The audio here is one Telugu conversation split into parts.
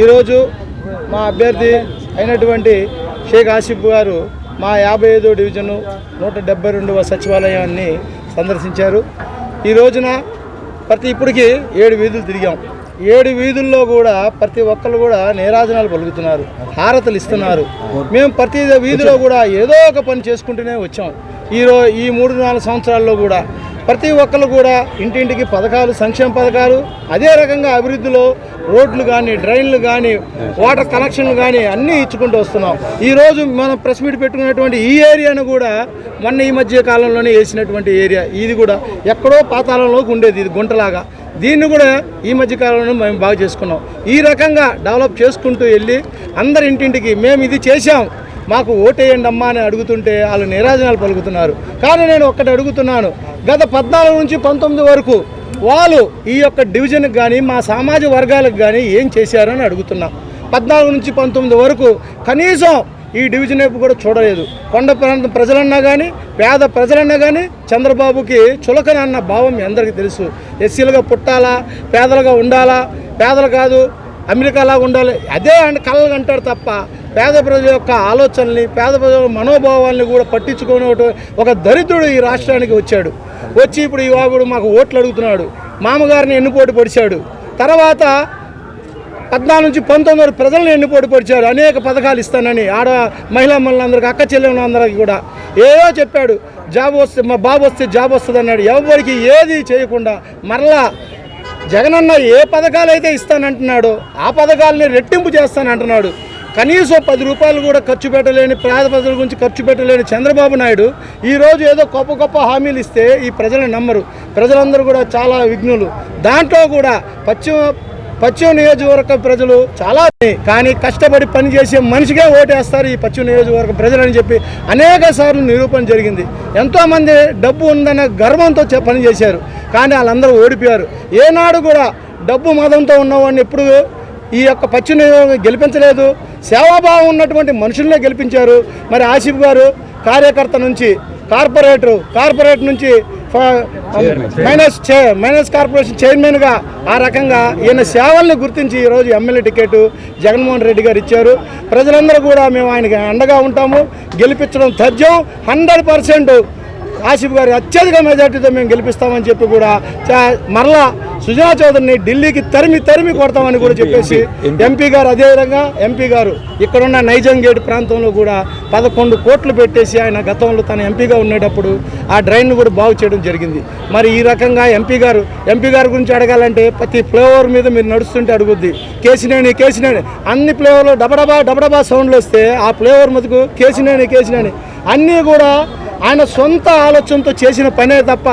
ఈరోజు మా అభ్యర్థి అయినటువంటి షేక్ ఆసిఫ్ గారు మా యాభై ఐదో డివిజను నూట డెబ్బై రెండవ సచివాలయాన్ని సందర్శించారు. ఈ రోజున ప్రతి ఇప్పటికి ఏడు వీధులు తిరిగాం. ఏడు వీధుల్లో కూడా ప్రతి ఒక్కరు కూడా నీరాజనాలు పలుకుతున్నారు హారతలు ఇస్తున్నారు. మేము ప్రతి వీధిలో కూడా ఏదో ఒక పని చేసుకుంటూనే వచ్చాం. ఈ రో ఈ మూడు నాలుగు సంవత్సరాల్లో కూడా ప్రతి ఒక్కరు కూడా ఇంటింటికి పథకాలు సంక్షేమ పథకాలు అదే రకంగా అభివృద్ధిలో రోడ్లు కానీ డ్రైన్లు కానీ వాటర్ కనెక్షన్లు కానీ అన్నీ ఇచ్చుకుంటూ వస్తున్నాం. ఈరోజు మనం ప్రెస్ మీట్ పెట్టుకున్నటువంటి ఈ ఏరియాను కూడా మొన్న ఈ మధ్య కాలంలోనే వేసినటువంటి ఏరియా. ఇది కూడా ఎక్కడో పాతాళంలోకి ఉండేది ఇది గుంటలాగా. దీన్ని కూడా ఈ మధ్య కాలంలో మేము బాగా చేసుకున్నాం. ఈ రకంగా డెవలప్ చేసుకుంటూ వెళ్ళి అందరి ఇంటింటికి మేము ఇది చేశాం. మాకు ఓటేయండి అమ్మా అని అడుగుతుంటే వాళ్ళు నిరాజనాలు పలుకుతున్నారు. కానీ నేను ఒక్కటి అడుగుతున్నాను. గత పద్నాలుగు నుంచి పంతొమ్మిది వరకు వాళ్ళు ఈ యొక్క డివిజన్కి కానీ మా సామాజిక వర్గాలకు కానీ ఏం చేశారని అడుగుతున్నాం. పద్నాలుగు నుంచి పంతొమ్మిది వరకు కనీసం ఈ డివిజన్ వైపు కూడా చూడలేదు. కొండ ప్రాంతం ప్రజలన్నా కానీ పేద ప్రజలన్నా కానీ చంద్రబాబుకి చులకన అన్న భావం అందరికీ తెలుసు. ఎస్సీలుగా పుట్టాలా పేదలుగా ఉండాలా పేదలు కాదు అమెరికాలాగా ఉండాలి అదే అంటే కళ్ళలు అంటారు తప్ప పేద ప్రజల యొక్క ఆలోచనల్ని పేద ప్రజల మనోభావాల్ని కూడా పట్టించుకునే ఒక దరిద్రుడు ఈ రాష్ట్రానికి వచ్చాడు. వచ్చి ఇప్పుడు ఈ వాగుడు మాకు ఓట్లు అడుగుతున్నాడు. మామగారిని ఎన్నుపోటు పొడిచాడు తర్వాత పద్నాలుగు నుంచి పంతొమ్మిది వరకు ప్రజలను ఎన్నుపోటు పొడిచారు అనేక పథకాలు ఇస్తానని ఆడ మహిళా మనులందరికీ అక్క చెల్లెలందరికీ కూడా. ఏదో చెప్పాడు జాబ్ వస్తే మా బాబు వస్తే జాబ్ వస్తుంది అన్నాడు. ఎవరికి ఏది చేయకుండా మరలా జగనన్న ఏ పథకాలు అయితే ఇస్తానంటున్నాడో ఆ పథకాలని రెట్టింపు చేస్తానంటున్నాడు. కనీసం పది రూపాయలు కూడా ఖర్చు పెట్టలేని పేద ప్రజల గురించి ఖర్చు పెట్టలేని చంద్రబాబు నాయుడు ఈరోజు ఏదో గొప్ప గొప్ప హామీలు ఇస్తే ఈ ప్రజలు నమ్మరు. ప్రజలందరూ కూడా చాలా విఘ్నులు. దాంట్లో కూడా పశ్చిమ పశ్చిమ నియోజకవర్గ ప్రజలు చాలా కానీ కష్టపడి పనిచేసే మనిషిగా ఓటేస్తారు ఈ పశ్చిమ నియోజకవర్గ ప్రజలని చెప్పి అనేక సార్లు నిరూపణ జరిగింది. ఎంతోమంది డబ్బు ఉందన్న గర్వంతో పనిచేశారు కానీ వాళ్ళందరూ ఓడిపోయారు. ఏనాడు కూడా డబ్బు మదంతో ఉన్నవాడిని ఎప్పుడు ఈ యొక్క పశ్చిమ నియోజకవర్గం గెలిపించలేదు. సేవాభావం ఉన్నటువంటి మనుషుల్నే గెలిపించారు. మరి ఆసిఫ్ గారు కార్యకర్త నుంచి కార్పొరేటర్ కార్పొరేట్ నుంచి మైనస్ చే మైనస్ కార్పొరేషన్ చైర్మన్గా ఆ రకంగా ఈయన సేవల్ని గుర్తించి ఈరోజు ఎమ్మెల్యే టికెట్ జగన్మోహన్ రెడ్డి గారు ఇచ్చారు. ప్రజలందరూ కూడా మేము ఆయనకి అండగా ఉంటాము. గెలిపించడం తథ్యం హండ్రెడ్ పర్సెంట్ ఆసిఫ్ గారి అత్యధిక మెజార్టీతో మేము గెలిపిస్తామని చెప్పి కూడా చా- మరలా సుజనా చౌదరిని ఢిల్లీకి తరిమి తరిమి కొడతామని కూడా చెప్పేసి ఎంపీ గారు అదే విధంగా ఎంపీ గారు ఇక్కడున్న నైజాం గేట్ ప్రాంతంలో కూడా పదకొండు కోట్లు పెట్టేసి ఆయన గతంలో తన ఎంపీగా ఉండేటప్పుడు ఆ డ్రైన్ కూడా బాగు చేయడం జరిగింది. మరి ఈ రకంగా ఎంపీ గారు ఎంపీ గారి గురించి అడగాలంటే ప్రతి ఫ్లేవర్ మీద మీరు నడుస్తుంటే అడుగుద్ది. కేసినేని కేసినేని. అన్ని ఫ్లేవర్లో డబడబా డబడబా సౌండ్లు వస్తే ఆ ఫ్లేవర్ మటుకు కేసినేని కేసినేని. అన్నీ కూడా ఆయన సొంత ఆలోచనతో చేసిన పనే తప్ప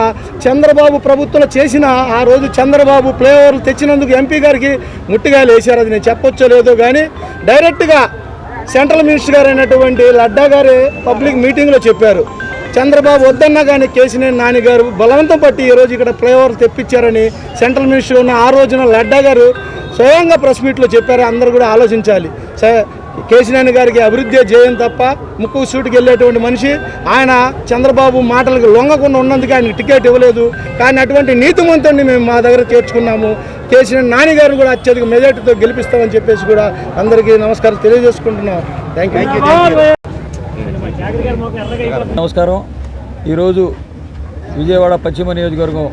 చంద్రబాబు ప్రభుత్వంలో చేసిన ఆ రోజు చంద్రబాబు ఫ్లేవర్లు తెచ్చినందుకు ఎంపీ గారికి ముట్టిగాయలు వేశారు. అది నేను చెప్పొచ్చో లేదో కానీ డైరెక్ట్గా సెంట్రల్ మినిస్టర్ గారు అయినటువంటి లడ్డా గారు పబ్లిక్ మీటింగ్లో చెప్పారు. చంద్రబాబు వద్దన్నా కానీ కేసినేని నాని గారు బలవంతం పట్టి ఈరోజు ఇక్కడ ఫ్లేవర్ తెప్పించారని సెంట్రల్ మినిస్టర్ ఉన్న ఆ రోజున లడ్డా గారు స్వయంగా ప్రెస్ మీట్లో చెప్పారు. అందరూ కూడా ఆలోచించాలి. సరే కేసీనేని గారికి అభివృద్ధి చేయం తప్ప ముక్కు సూటికి వెళ్ళేటువంటి మనిషి ఆయన చంద్రబాబు మాటలకు లొంగకుండా ఉన్నందుకు ఆయన టికెట్ ఇవ్వలేదు. కానీ అటువంటి నీతిమంతుడిని మేము మా దగ్గర చేర్చుకున్నాము. కేసీనేని నాని గారిని కూడా అత్యధిక మెజార్టీతో గెలిపిస్తామని చెప్పేసి కూడా అందరికీ నమస్కారం తెలియజేసుకుంటున్నాం. థ్యాంక్ యూ నమస్కారం. ఈరోజు విజయవాడ పశ్చిమ నియోజకవర్గం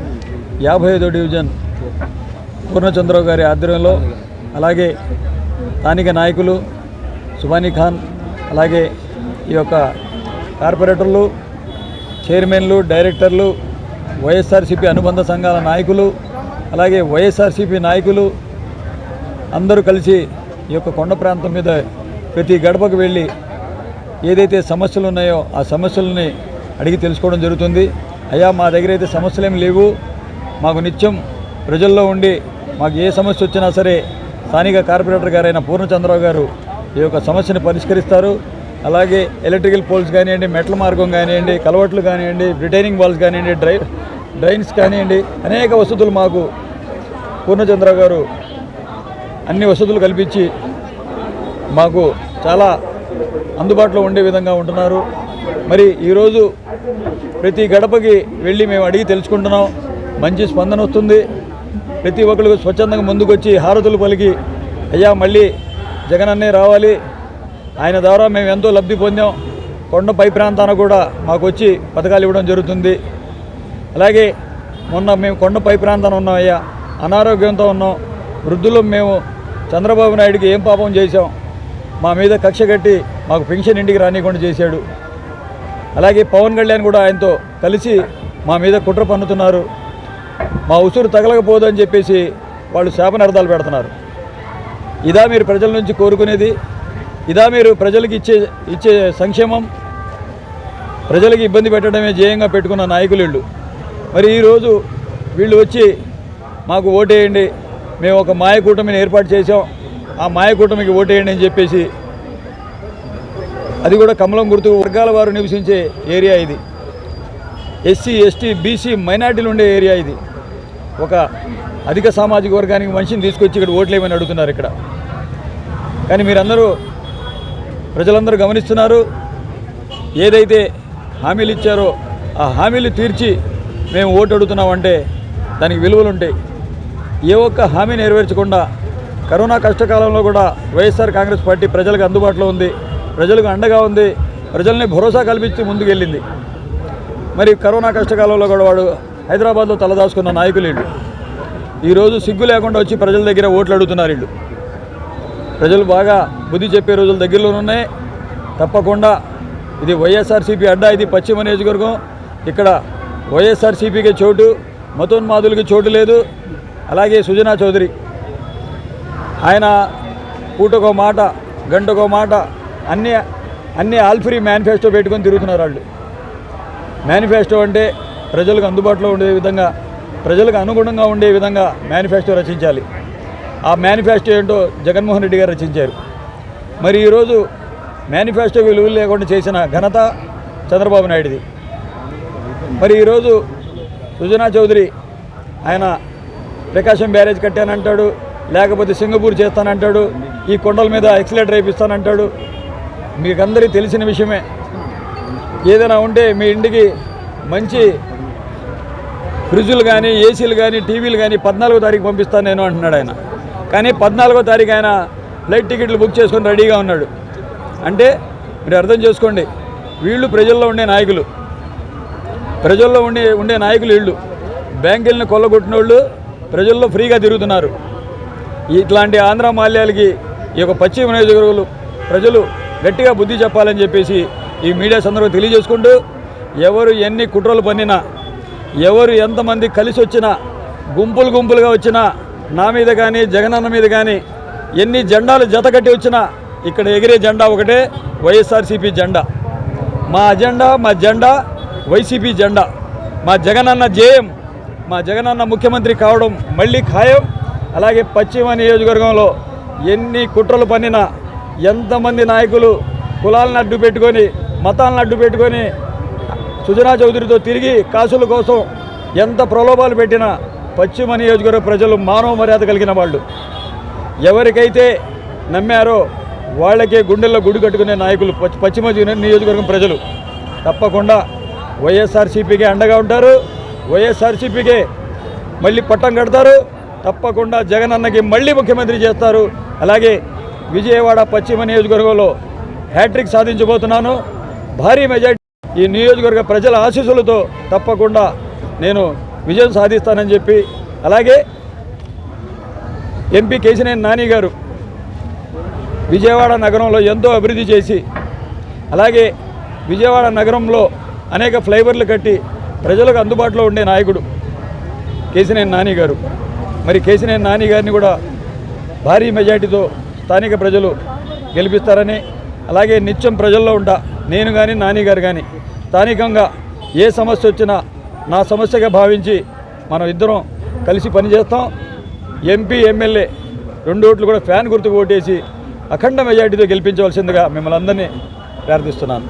యాభై ఐదో డివిజన్ పూర్ణచంద్రరావు గారి ఆధ్వర్యంలో అలాగే స్థానిక నాయకులు సుబానీ ఖాన్ అలాగే ఈ యొక్క కార్పొరేటర్లు చైర్మన్లు డైరెక్టర్లు వైఎస్ఆర్సీపీ అనుబంధ సంఘాల నాయకులు అలాగే వైఎస్ఆర్సీపీ నాయకులు అందరూ కలిసి ఈ యొక్క కొండ ప్రాంతం మీద ప్రతి గడపకు వెళ్ళి ఏదైతే సమస్యలు ఉన్నాయో ఆ సమస్యలని అడిగి తెలుసుకోవడం జరుగుతుంది. అయ్యా మా దగ్గర అయితే సమస్యలు ఏమి లేవు. మాకు నిత్యం ప్రజల్లో ఉండి మాకు ఏ సమస్య వచ్చినా సరే స్థానిక కార్పొరేటర్ గారైన పూర్ణచంద్రరావు గారు ఈ యొక్క సమస్యను పరిష్కరిస్తారు. అలాగే ఎలక్ట్రికల్ పోల్స్ కానివ్వండి మెట్ల మార్గం కానివ్వండి కలవట్లు కానివ్వండి రిటైనింగ్ వాల్స్ కానివ్వండి డ్రై డ్రైన్స్ కానివ్వండి అనేక వసతులు మాకు పూర్ణచంద్ర గారు అన్ని వసతులు కల్పించి మాకు చాలా అందుబాటులో ఉండే విధంగా ఉంటున్నారు. మరి ఈరోజు ప్రతి గడపకి వెళ్ళి మేము అడిగి తెలుసుకుంటున్నాం. మంచి స్పందన వస్తుంది. ప్రతి ఒక్కరికి స్వచ్ఛందంగా ముందుకొచ్చి హారతులు పలికి అయ్యా మళ్ళీ జగన్ అన్నే రావాలి. ఆయన ద్వారా మేము ఎంతో లబ్ధి పొందాం. కొండ పై ప్రాంతాన కూడా మాకు వచ్చి పథకాలు ఇవ్వడం జరుగుతుంది. అలాగే మొన్న మేము కొండ పై ప్రాంతాన ఉన్నాం అయ్యా. అనారోగ్యంతో ఉన్నాం. వృద్ధులు మేము చంద్రబాబు నాయుడికి ఏం పాపం చేశాం? మా మీద కక్ష కట్టి మాకు పెన్షన్ ఇంటికి రానియకుండా చేశాడు. అలాగే పవన్ కళ్యాణ్ కూడా ఆయనతో కలిసి మా మీద కుట్ర పన్నుతున్నారు. మా ఉసురు తగలకపోదని చెప్పేసి వాళ్ళు శాపనార్థాలు పెడుతున్నారు. ఇదా మీరు ప్రజల నుంచి కోరుకునేది ఇదా మీరు ప్రజలకు ఇచ్చే ఇచ్చే సంక్షేమం ప్రజలకు ఇబ్బంది పెట్టడమే ధ్యేయంగా పెట్టుకున్న నాయకులు వీళ్ళు. మరి ఈరోజు వీళ్ళు వచ్చి మాకు ఓటేయండి మేము ఒక మాయ కూటమిని ఏర్పాటు చేసాం ఆ మాయ కూటమికి ఓటేయండి అని చెప్పేసి అది కూడా కమలం గుర్తు వర్గాల వారు నివసించే ఏరియా ఇది. ఎస్సీ ఎస్టీ బీసీ మైనార్టీలు ఉండే ఏరియా ఇది. ఒక అధిక సామాజిక వర్గానికి మనిషిని తీసుకొచ్చి ఇక్కడ ఓట్లేమని అడుగుతున్నారు ఇక్కడ. కానీ మీరందరూ ప్రజలందరూ గమనిస్తున్నారు. ఏదైతే హామీలు ఇచ్చారో ఆ హామీలు తీర్చి మేము ఓటు అడుగుతున్నామంటే దానికి విలువలు ఉంటాయి. ఏ ఒక్క హామీ నెరవేర్చకుండా కరోనా కష్టకాలంలో కూడా వైఎస్ఆర్ కాంగ్రెస్ పార్టీ ప్రజలకు అందుబాటులో ఉంది. ప్రజలకు అండగా ఉంది. ప్రజల్ని భరోసా కల్పించి ముందుకెళ్ళింది. మరి కరోనా కష్టకాలంలో కూడా వాడు హైదరాబాద్లో తలదాచుకున్న నాయకులు వీళ్ళు. ఈరోజు సిగ్గు లేకుండా వచ్చి ప్రజల దగ్గర ఓట్లు అడుగుతున్నారు వీళ్ళు. ప్రజలు బాగా బుద్ధి చెప్పే రోజులు దగ్గరలో ఉన్నాయి. తప్పకుండా ఇది వైఎస్ఆర్సీపీ అడ్డా ఇది పశ్చిమ నియోజకవర్గం. ఇక్కడ వైఎస్ఆర్సీపీకి చోటు మతోన్మాదులకి చోటు లేదు. అలాగే సుజనా చౌదరి ఆయన పూటకో మాట గంటకో మాట అన్ని అన్ని ఆల్ఫ్రీ మేనిఫెస్టో పెట్టుకొని తిరుగుతున్నారు వాళ్ళు. మేనిఫెస్టో అంటే ప్రజలకు అందుబాటులో ఉండే విధంగా ప్రజలకు అనుగుణంగా ఉండే విధంగా మేనిఫెస్టో రచించాలి. ఆ మేనిఫెస్టో ఏంటో జగన్మోహన్ రెడ్డి గారు రచించారు. మరి ఈరోజు మేనిఫెస్టో విలువలు లేకుండా చేసిన ఘనత చంద్రబాబు నాయుడిది. మరి ఈరోజు సుజనా చౌదరి ఆయన ప్రకాశం బ్యారేజ్ కట్టానంటాడు లేకపోతే సింగపూర్ చేస్తానంటాడు ఈ కొండల మీద ఎక్సలేటర్ వేపిస్తానంటాడు. మీకు అందరికీ తెలిసిన విషయమే. ఏదైనా ఉంటే మీ ఇంటికి మంచి ఫ్రిడ్జులు కానీ ఏసీలు కానీ టీవీలు కానీ పద్నాలుగో తారీఖు పంపిస్తాను నేను అంటున్నాడు ఆయన. కానీ పద్నాలుగో తారీఖు ఆయన ఫ్లైట్ టికెట్లు బుక్ చేసుకొని రెడీగా ఉన్నాడు. అంటే మీరు అర్థం చేసుకోండి వీళ్ళు ప్రజల్లో ఉండే నాయకులు. ప్రజల్లో ఉండే ఉండే నాయకులు వీళ్ళు. బ్యాంకులను కొల్లగొట్టిన వాళ్ళు ప్రజల్లో ఫ్రీగా తిరుగుతున్నారు. ఇట్లాంటి ఆంధ్ర మాల్యాలకి ఈ యొక్క పశ్చిమ నియోజకవర్గాలు ప్రజలు గట్టిగా బుద్ధి చెప్పాలని చెప్పేసి ఈ మీడియా సందర్భంగా తెలియజేసుకుంటూ ఎవరు ఎన్ని కుట్రలు పన్నినా ఎవరు ఎంతమంది కలిసి వచ్చినా గుంపులు గుంపులుగా వచ్చినా నా మీద కానీ జగనన్న మీద కానీ ఎన్ని జెండాలు జతకట్టి వచ్చినా ఇక్కడ ఎగిరే జెండా ఒకటే వైఎస్ఆర్సీపీ జెండా. మా అజెండా మా జెండా వైసీపీ జెండా. మా జగనన్న జేఎం మా జగనన్న ముఖ్యమంత్రి కావడం మళ్ళీ ఖాయం. అలాగే పశ్చిమ నియోజకవర్గంలో ఎన్ని కుట్రలు పన్నినా ఎంతమంది నాయకులు కులాలను అడ్డు పెట్టుకొని మతాలను అడ్డు పెట్టుకొని సుజనా చౌదరితో తిరిగి కాసుల కోసం ఎంత ప్రలోభాలు పెట్టినా పశ్చిమ నియోజకవర్గ ప్రజలు మానవ మర్యాద కలిగిన వాళ్ళు. ఎవరికైతే నమ్మారో వాళ్ళకే గుండెల్లో గుడి కట్టుకునే నాయకులు పశ్చి- పశ్చిమ నియోజకవర్గం ప్రజలు. తప్పకుండా వైఎస్ఆర్సీపీకే అండగా ఉంటారు. వైఎస్ఆర్సీపీకే మళ్ళీ పట్టం కడతారు. తప్పకుండా జగన్ అన్నకి మళ్ళీ ముఖ్యమంత్రి చేస్తారు. అలాగే విజయవాడ పశ్చిమ నియోజకవర్గంలో హ్యాట్రిక్ సాధించబోతున్నాను. భారీ మెజార్టీ ఈ నియోజకవర్గ ప్రజల ఆశీస్సులతో తప్పకుండా నేను విజయం సాధిస్తానని చెప్పి అలాగే ఎంపీ కేశినేని నాని గారు విజయవాడ నగరంలో ఎంతో అభివృద్ధి చేసి అలాగే విజయవాడ నగరంలో అనేక ఫ్లైఓవర్లు కట్టి ప్రజలకు అందుబాటులో ఉండే నాయకుడు కేశినేని నాని గారు. మరి కేశినేని నాని గారిని కూడా భారీ మెజార్టీతో స్థానిక ప్రజలు గెలిపిస్తారని అలాగే నిత్యం ప్రజల్లో ఉంటా నేను కానీ నాని గారు కానీ స్థానికంగా ఏ సమస్య వచ్చినా నా సమస్యగా భావించి మనం ఇద్దరం కలిసి పనిచేస్తాం. ఎంపీ ఎమ్మెల్యే రెండు ఓట్లు కూడా ఫ్యాన్ గుర్తుకు ఓటేసి అఖండ మెజార్టీతో గెలిపించవలసిందిగా మిమ్మల్ని అందరినీ ప్రార్థిస్తున్నాను.